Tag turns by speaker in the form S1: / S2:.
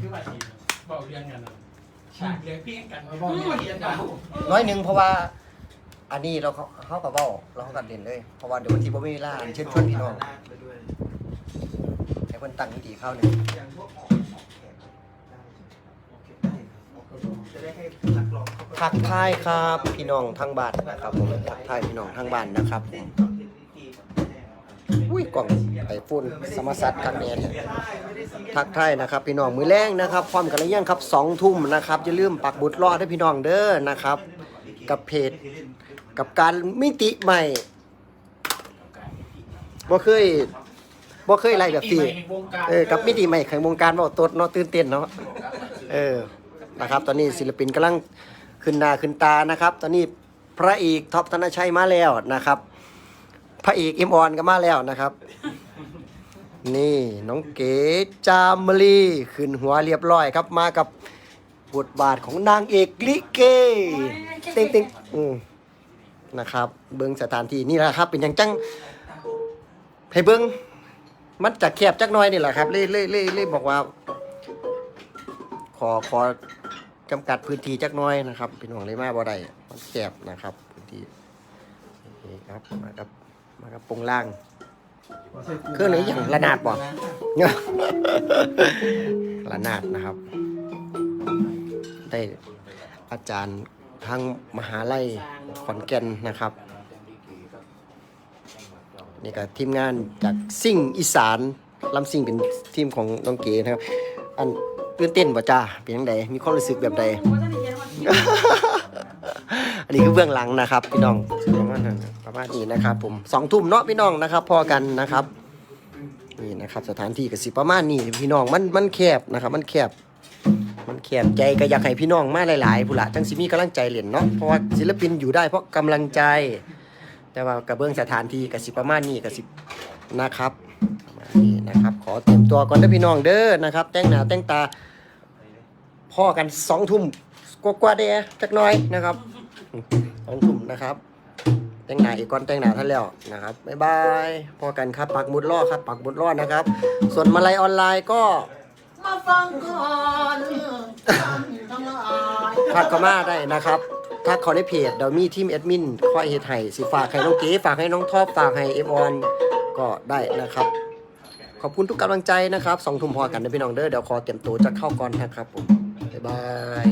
S1: คือว่าสิบอกเรื่องกันน่ะฉากเรื่องเพี้ยงกัน
S2: เอาบอกเนี่ย
S1: เพี้ยงกัน
S3: น้อยหนึ่งเพราะว่า อันนี้เราเขาเขากับเบ้าเราเขากับเด่นเลย เพราะว่าเดี๋ยววันที่ผมไม่มีเวลาอันเชิญชวนพี่น้อง
S4: ไปด้วย
S3: ให้คนตั้งดีเข้าหนึ่ง
S4: อย่างพวกออกออกแขกได้โอเคได้ครับจะได้ให้นักร้องเขา
S3: ทักทายครับ พี่น้องทางบ้านนะครับผมทักทายพี่น้องทางบ้านนะครับผม อุ้ยกล่องไอโฟนสมสัตกันแน่เนี่ยทักทายนะครับ พี่น้องมือแรงนะครับพร้อมกันหรือยังครับสองทุ่มนะครับอย่าลืมปักบุตรรอดให้พี่น้องเด้อนะครับ กับเพจกับการมิติใหม่บ่เคยบ่เคยอะไรแบบที่เออกับมิติใหม่แข่งวงการเว่าตดเนาะตื่นเต้นเนาะเออนะครับ ตอนนี้ศิลปินกำลังขึ้นหน้าขึ้นตานะครับ ตอนนี้พระเอกท็อปธนชัยมาแล้วนะครับ พระเอกเอ็มออนก็มาแล้วนะครับ นี่น้องเก๋จามลีขึ้นหัวเรียบร้อยครับมากับบทบาทของนางเอกลิเกเต็งเต็งอืมนะครับ เบิ้งสถานที่นี่แหละครับ เป็นอย่างจังให้เบิ้งมันจะแคบจักน้อยนี่แหละครับเล่เล่เล่เล่บอกว่า ขอขอจำกัดพื้นที่จักน้อยนะครับ เป็นห่วงเลยมาบ่ได้มันแคบนะครับ พื้นที่ครับมากับ มากับปงล่าง เครื่องไหนอย่างระนาดบ่เนี่ยระนาดนะครับ ได้อาจารย์ทางมหาลัยขอนแก่นนะครับ นี่ก็ทีมงานจากซิ่งอีสานลำซิ่งเป็นทีมของน้องเก๋นะครับ อันตื่นเต้นบ่จ้าเป็นยังไงมีความรู้สึกแบบใด อันนี้คือเบื้องหลังนะครับ พี่น้องประ มานั้นประมาณนี้นะครับ ผมสองทุ่มเนาะพี่น้องนะครับพอกันนะครับนี่นะครับ สถานที่กสิประมาณนี้พี่น้องมันมันแคบนะครับ มันแคบ มันแคบใจก็อยากให้พี่น้องมาหลายๆผู้ละจังสิมีกำลังใจเล่นเนาะเพราะว่าศิลปินอยู่ได้เพราะกำลังใจ แต่ว่ากระเบื้องสถานที่กสิประมาณนี้กสินะครับนี้นะครับ ขอเตรียมตัวก่อนเด้อพี่น้องเด้อนะครับ แต่งหน้าแต่งตาพ่อกันสองทุ่มกว่าๆเด้จักน้อยนะครับสองทุ่มนะครับ แต่งหน้าอีกก่อนแต่งหน้าท่านแล้วนะครับบ๊ายบายพอกันครับปักหมุดรอดครับปักหมุดรอดนะครับ ส่วนมาลัยออนไลน์ก็
S2: มาฟังก่อนท่านทั้งหลาย
S3: ทักก็มาได้นะครับทักเขาในเพจเดี๋ยวมีทีมแอดมินคอยเฮ็ดให้สิฝากให้น้องเก๋ฝากให้น้องท็อปฝากให้เอฟออนก็ได้นะครับ ขอบคุณทุกกำลังใจนะครับสองทุ่มพอกันนะพี่น้องเด้อเดี๋ยวขอเตรียมตัวจะเข้าก่อนนะครับผมบ๊ายบาย